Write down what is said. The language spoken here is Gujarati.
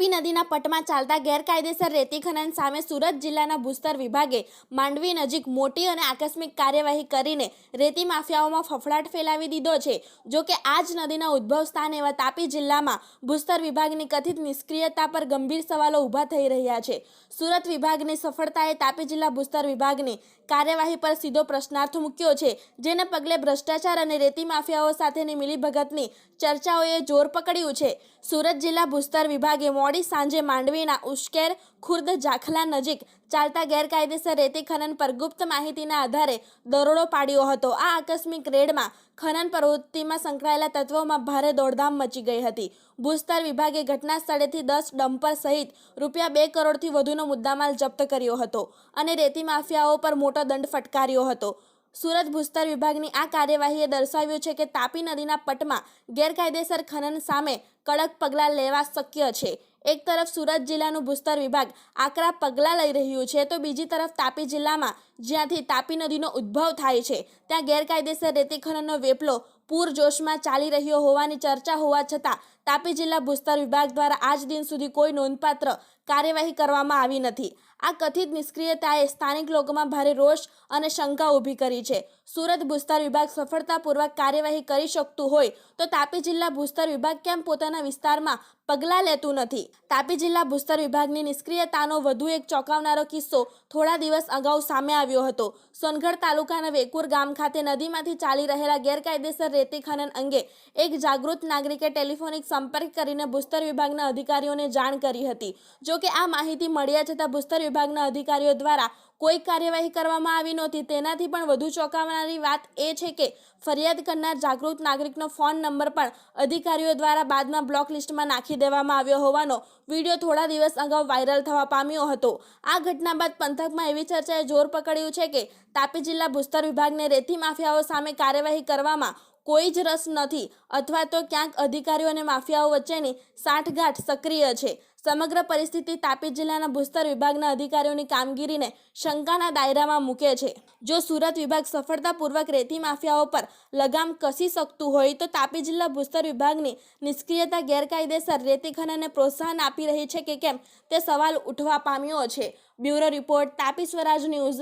તાપી નદીના પટમાં ચાલતા ગેરકાયદેસર રેતી ખનન સામે સુરત જિલ્લાના ભૂસ્તર વિભાગે માંડવી નજીક મોટી અને આકસ્મિક કાર્યવાહી કરીને રેતી માફિયાઓમાં ફફડાટ ફેલાવી દીધો છે. જો કે આ જ નદીના ઉદ્ભવ સ્થાન એવા તાપી જિલ્લામાં ભૂસ્તર વિભાગની કથિત નિષ્ક્રિયતા પર ગંભીર સવાલો ઊભા થઈ રહ્યા છે. સુરત વિભાગની સફળતાએ તાપી જિલ્લા ભૂસ્તર વિભાગની કાર્યવાહી પર સીધો પ્રશ્નાર્થ મૂક્યો છે, જેને પગલે ભ્રષ્ટાચાર અને રેતી માફિયાઓ સાથેની મિલીભગતની ચર્ચાઓએ જોર પકડ્યું છે. સુરત જિલ્લા ભૂસ્તર વિભાગે મોડી સાંજે માંડવીના ઉશ્કેર ખુર્દ જાખલા નજીક ચાલતા ગેરકાયદેસર રેતી ખનન પર ગુપ્ત માહિતીના આધારે દરોડો પાડ્યો હતો. આ આકસ્મિક રેડમાં ખનન પ્રવૃત્તિમાં સંકળાયેલા તત્વોમાં ભારે દોડધામ મચી ગઈ હતી. ભૂસ્તર વિભાગે ઘટના સ્થળેથી દસ ડમ્પર સહિત રૂપિયા બે કરોડથી વધુનો મુદ્દામાલ જપ્ત કર્યો હતો અને રેતી માફિયાઓ પર મોટો દંડ ફટકાર્યો હતો. સુરત ભૂસ્તર વિભાગની આ કાર્યવાહીએ દર્શાવ્યું છે કે તાપી નદીના પટમાં ગેરકાયદેસર ખનન સામે કડક પગલાં લેવા શક્ય છે. એક તરફ સુરત જિલ્લાનું ભૂસ્તર વિભાગ આકરા પગલાં લઈ રહ્યું છે, તો બીજી તરફ તાપી જિલ્લામાં, જ્યાંથી તાપી નદીનો ઉદ્ભવ થાય છે, ત્યાં ગેરકાયદેસર રેતી ખનનનો વેપલો પૂરજોશમાં ચાલી રહ્યો હોવાની ચર્ચા હોવા છતાં, તાપી જિલ્લા ભૂસ્તર વિભાગ દ્વારા આજ દિન સુધી કોઈ નોંધપાત્ર કાર્યવાહી કરવામાં આવી નથી. આ કથિત નિષ્ક્રિયતાએ સ્થાનિક લોકોમાં ભારે રોષ અને શંકા ઊભી કરી છે. સુરત ભૂસ્તર વિભાગ સફળતાપૂર્વક કાર્યવાહી કરી શકતું હોય તો તાપી જિલ્લા ભૂસ્તર વિભાગ કેમ પોતાના વિસ્તારમાં પગલાં લેતું નથી? તાપી જિલ્લા ભૂસ્તર વિભાગની નિષ્ક્રિયતાનો વધુ એક ચોંકાવનારો કિસ્સો થોડા દિવસ અગાઉ સામે આવ્યો હતો. સોનગઢ તાલુકાના વેકુર ગામ ખાતે નદીમાંથી ચાલી રહેલા ગેરકાયદેસર રેતી ખનન અંગે એક જાગૃત નાગરિકે ટેલિફોનિક સંપર્ક કરીને ભૂસ્તર વિભાગના અધિકારીઓને જાણ કરી હતી. જો કે આ માહિતી મળ્યા છતાં ભૂસ્તર વિભાગના અધિકારીઓ દ્વારા કોઈ કાર્યવાહી કરવામાં આવી નહોતી. તેનાથી પણ વધુ ચોંકાવનારી વાત એ છે કે ફરિયાદ કરનાર જાગૃત નાગરિકનો ફોન નંબર પણ અધિકારીઓ દ્વારા બાદમાં બ્લોક લિસ્ટમાં નાખી દેવામાં આવ્યો હોવાનો વીડિયો થોડા દિવસ અગાઉ વાયરલ થવા પામ્યો હતો. આ ઘટના બાદ પંથકમાં એવી ચર્ચાએ જોર પકડ્યું છે કે તાપી જિલ્લા ભૂસ્તર વિભાગને રેતી માફિયાઓ સામે કાર્યવાહી કરવામાં કોઈ જ રસ નથી અથવા તો ક્યાંક અધિકારીઓ અને માફિયાઓ વચ્ચેની સાંઠગાંઠ સક્રિય છે. સમગ્ર પરિસ્થિતિ તાપી જિલ્લાના ભૂસ્તર વિભાગના અધિકારીઓની કામગીરીને શંકાના દાયરામાં મૂકે છે. જો સુરત વિભાગ સફળતાપૂર્વક રેતી માફિયાઓ પર લગામ કસી શકતું હોય તો તાપી જિલ્લા ભૂસ્તર વિભાગની નિષ્ક્રિયતા ગેરકાયદેસર રેતી ખનનને પ્રોત્સાહન આપી રહી છે કે કેમ તે સવાલ ઉઠવા પામ્યો છે. Bureau report, Tapi Swaraj news